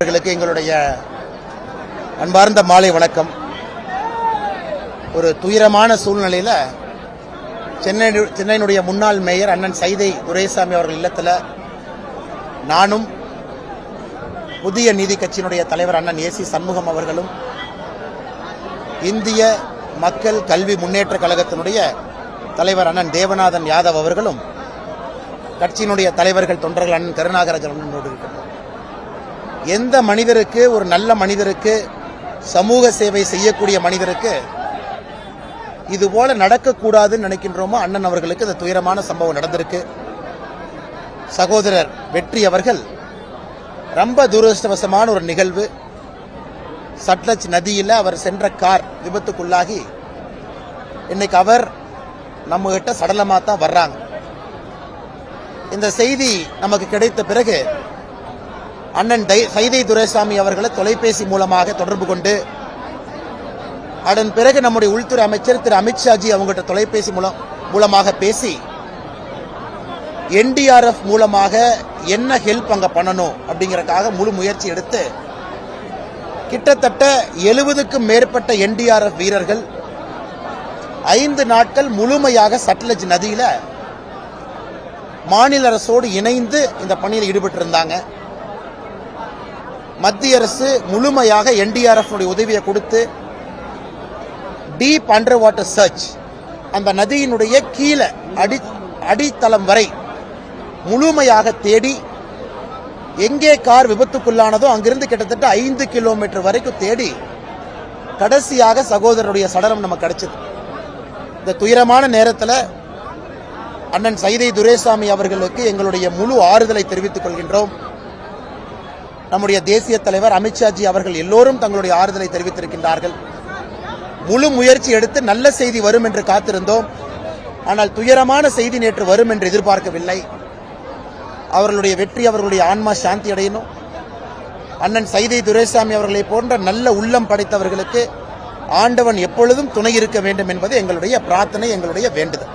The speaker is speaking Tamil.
அவர்களுக்கு எங்களுடைய அன்பார்ந்த மாலை வணக்கம். ஒரு துயரமான சூழ்நிலையில் சென்னை சென்னையினுடைய முன்னாள் மேயர் அண்ணன் சைதை துரைசாமி அவர்கள் இல்லத்தில் நானும் புதிய நீதி கட்சியினுடைய தலைவர் அண்ணன் ஏசி சண்முகம் அவர்களும் இந்திய மக்கள் கல்வி முன்னேற்ற கழகத்தினுடைய தலைவர் அண்ணன் தேவநாதன் யாதவ் அவர்களும் கட்சியினுடைய தலைவர்கள் தொண்டர்கள் அண்ணன் கருணாகரன் அண்ணனோடு எந்த மனிதருக்கு ஒரு நல்ல மனிதருக்கு சமூக சேவை செய்யக்கூடிய மனிதருக்கு இது போல நடக்கக்கூடாதுன்னு நினைக்கின்றோமோ அண்ணன் அவர்களுக்கு இந்த துயரமான சம்பவம் நடந்திருக்கு. சகோதரர் வெற்றி அவர்கள் ரொம்ப துரதிருஷ்டவசமான ஒரு நிகழ்வு. சட்லஜ் நதியில் அவர் சென்ற கார் விபத்துக்குள்ளாகி இன்னைக்கு அவர் நம்ம கிட்ட சடலமாக தான் வர்றாங்க. இந்த செய்தி நமக்கு கிடைத்த பிறகு அண்ணன் தை- சைதை துரைசாமி அவர்களை தொலைபேசி மூலமாக தொடர்பு கொண்டு அதன் பிறகு நம்முடைய உள்துறை அமைச்சர் திரு அமித்ஷாஜி அவங்ககிட்ட தொலைபேசி மூலம் மூலமாக பேசி என்டிஆர்எஃப் மூலமாக என்ன ஹெல்ப் அங்கே பண்ணணும் அப்படிங்கிறக்காக முழு முயற்சி எடுத்து கிட்டத்தட்ட எழுபதுக்கும் மேற்பட்ட என்டிஆர்எஃப் வீரர்கள் ஐந்து நாட்கள் முழுமையாக சட்லஜ் நதியில் மாநில அரசோடு இணைந்து இந்த பணியில் ஈடுபட்டிருந்தாங்க. மத்திய அரசு முழுமையாக என்டிஆர்எஃப் உதவியை கொடுத்து டீப் அண்டர் வாட்டர் சர்ச் அந்த நதியினுடைய கீழே அடி அடித்தளம் வரை முழுமையாக தேடி எங்கே கார் விபத்துக்குள்ளானதோ அங்கிருந்து கிட்டத்தட்ட ஐந்து கிலோமீட்டர் வரைக்கும் தேடி கடைசியாக சகோதரருடைய சடலம் நமக்கு கிடைச்சது. இந்த துயரமான நேரத்தில் அண்ணன் சைதை துரைசாமி அவர்களுக்கு எங்களுடைய முழு ஆறுதலை தெரிவித்துக் கொள்கின்றோம். நம்முடைய தேசிய தலைவர் அமித்ஷாஜி அவர்கள் எல்லோரும் தங்களுடைய ஆறுதலை தெரிவித்திருக்கின்றார்கள். முழு முயற்சி எடுத்து நல்ல செய்தி வரும் என்று காத்திருந்தோம். ஆனால் துயரமான செய்தி நேற்று வரும் என்று எதிர்பார்க்கவில்லை. அவர்களுடைய வெற்றி அவர்களுடைய ஆன்மா சாந்தி அடையணும். அண்ணன் சைதை துரைசாமி அவர்களை போன்ற நல்ல உள்ளம் படைத்தவர்களுக்கு ஆண்டவன் எப்பொழுதும் துணை இருக்க வேண்டும் என்பது எங்களுடைய பிரார்த்தனை எங்களுடைய வேண்டுதல்.